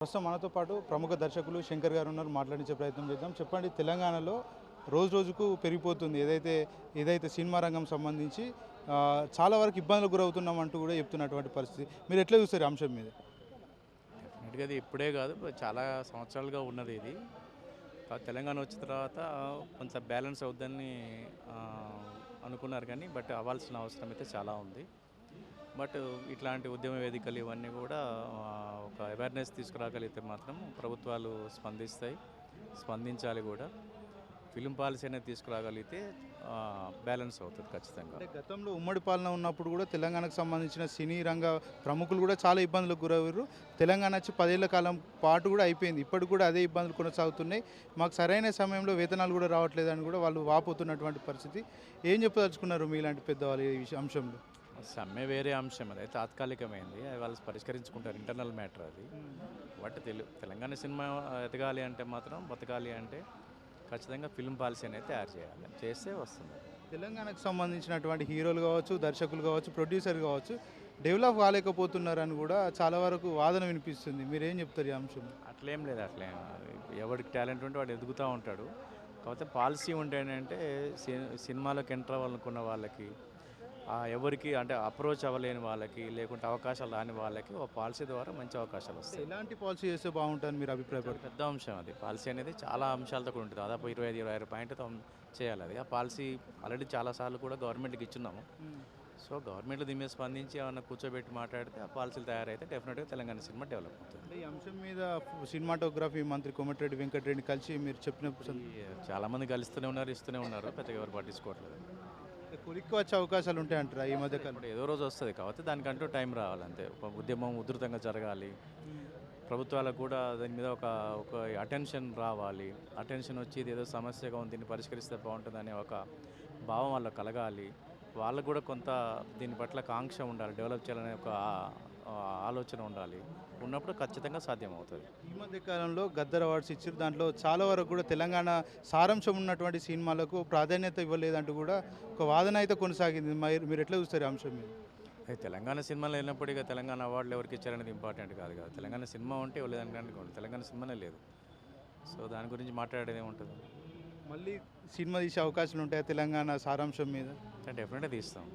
ప్రస్తుతం మనతో పాటు ప్రముఖ దర్శకులు శంకర్ గారు ఉన్నారు మాట్లాడించే ప్రయత్నం చేద్దాం. చెప్పండి తెలంగాణలో రోజు రోజుకు పెరిగిపోతుంది. ఏదైతే ఏదైతే సినిమా రంగం సంబంధించి చాలా వరకు ఇబ్బందులకు గురవుతున్నాం అంటూ కూడా చెప్తున్నటువంటి పరిస్థితి. మీరు ఎట్లా చూస్తారు అంశం మీద? డెఫినెట్గా అది ఇప్పుడే కాదు చాలా సంవత్సరాలుగా ఉన్నది ఇది. తెలంగాణ వచ్చిన తర్వాత కొంచెం బ్యాలెన్స్ అవుద్దని అనుకున్నారు కానీ బట్ అవ్వాల్సిన అవసరం అయితే చాలా ఉంది. బట్ ఇట్లాంటి ఉద్యమ వేదికలు ఇవన్నీ కూడా ఒక అవేర్నెస్ తీసుకురాగలిగితే మాత్రం ప్రభుత్వాలు స్పందిస్తాయి స్పందించాలి కూడా. ఫిలిం పాలసీ అనేది తీసుకురాగలిగితే బ్యాలెన్స్ అవుతుంది ఖచ్చితంగా. గతంలో ఉమ్మడి పాలన ఉన్నప్పుడు కూడా తెలంగాణకు సంబంధించిన సినీ రంగ ప్రముఖులు కూడా చాలా ఇబ్బందులకు గురయ్యారు. తెలంగాణ వచ్చి పదేళ్ళ కాలం పాటు కూడా అయిపోయింది. ఇప్పటికి కూడా అదే ఇబ్బందులు కొనసాగుతున్నాయి. మాకు సరైన సమయంలో వేతనాలు కూడా రావట్లేదని కూడా వాళ్ళు వాపోతున్నటువంటి పరిస్థితి. ఏం చెప్పదలుచుకున్నారు మీలాంటి పెద్దవాళ్ళు ఈ అంశంలో? సమ్మె వేరే అంశం. అది తాత్కాలికమైంది. అది వాళ్ళు పరిష్కరించుకుంటారు ఇంటర్నల్ మ్యాటర్ అది. బట్ తెలు తెలంగాణ సినిమా ఎదగాలి అంటే మాత్రం బతకాలి అంటే ఖచ్చితంగా ఫిల్మ్ పాలసీ అనేది తయారు చేయాలి. చేస్తే వస్తుంది. తెలంగాణకు సంబంధించినటువంటి హీరోలు కావచ్చు దర్శకులు కావచ్చు ప్రొడ్యూసర్ కావచ్చు డెవలప్ కాలేకపోతున్నారని కూడా చాలా వరకు వాదన వినిపిస్తుంది. మీరేం చెప్తారు ఈ అంశం? అట్లేం లేదు అట్లేం. ఎవరికి టాలెంట్ ఉంటే వాడు ఎదుగుతూ ఉంటాడు. కాకపోతే పాలసీ ఉంటేనంటే సినిమాలకు ఎంటర్ అవ్వాలనుకున్న వాళ్ళకి ఎవరికి అంటే అప్రోచ్ అవ్వలేని వాళ్ళకి లేకుంటే అవకాశాలు రాని వాళ్ళకి ఒక పాలసీ ద్వారా మంచి అవకాశాలు వస్తాయి. ఎలాంటి పాలసీ చేస్తే బాగుంటుందని మీరు అభిప్రాయపడతారు పెద్ద అంశం అది. పాలసీ అనేది చాలా అంశాలతో కూడా ఉంటుంది. దాదాపు ఇరవై ఐదు ఇరవై ఆరు పాయింట్తో చేయాలి అది. ఆ పాలసీ ఆల్రెడీ చాలాసార్లు కూడా గవర్నమెంట్కి ఇచ్చున్నాము. సో గవర్నమెంట్ దీని మీద స్పందించి ఏమన్నా కూర్చోబెట్టి మాట్లాడితే ఆ పాలసీలు తయారైతే డెఫినెట్గా తెలంగాణ సినిమా డెవలప్ అవుతుంది. ఈ అంశం మీద సినిమాటోగ్రఫీ మంత్రి కోమటిరెడ్డి వెంకటరెడ్డి కలిసి మీరు ఈ చాలామంది కలుస్తూనే ఉన్నారు ఇస్తూనే ఉన్నారు. పెద్దగా ఎవరు పట్టించుకోవట్లేదు. కొలిక్కి వచ్చే అవకాశాలు ఉంటాయి అంటారా ఈ మధ్య కాలం ఏదో రోజు వస్తుంది కాబట్టి దానికంటూ టైం రావాలంతే ఒక ఉద్యమం ఉధృతంగా జరగాలి. ప్రభుత్వాలకు కూడా దాని మీద ఒక ఒక అటెన్షన్ రావాలి. అటెన్షన్ వచ్చి ఇది ఏదో సమస్యగా ఉంది దీన్ని పరిష్కరిస్తే బాగుంటుందనే ఒక భావం వాళ్ళకు కలగాలి. వాళ్ళకు కూడా కొంత దీని పట్ల కాంక్ష ఉండాలి డెవలప్ చేయాలనే ఒక ఆలోచన ఉండాలి. ఉన్నప్పుడు ఖచ్చితంగా సాధ్యం అవుతుంది ఈ మధ్య కాలంలో గద్దర్ అవార్డ్స్ ఇచ్చారు దాంట్లో చాలా వరకు కూడా తెలంగాణ సారాంశం ఉన్నటువంటి సినిమాలకు ప్రాధాన్యత ఇవ్వలేదంటూ కూడా ఒక వాదన అయితే కొనసాగింది. మరి మీరు ఎట్లా చూస్తారు అంశం మీద? అది తెలంగాణ సినిమాలో వెళ్ళినప్పుడు ఇక తెలంగాణ అవార్డులు ఎవరికి ఇచ్చారనేది ఇంపార్టెంట్ కాదు కదా. తెలంగాణ సినిమా ఉంటే లేదనడానికి తెలంగాణ సినిమానే లేదు. సో దాని గురించి మాట్లాడేది ఏముంటుంది? మళ్ళీ సినిమా తీసే అవకాశాలు ఉంటాయా తెలంగాణ సారాంశం మీద? డెఫినెట్గా తీస్తాం.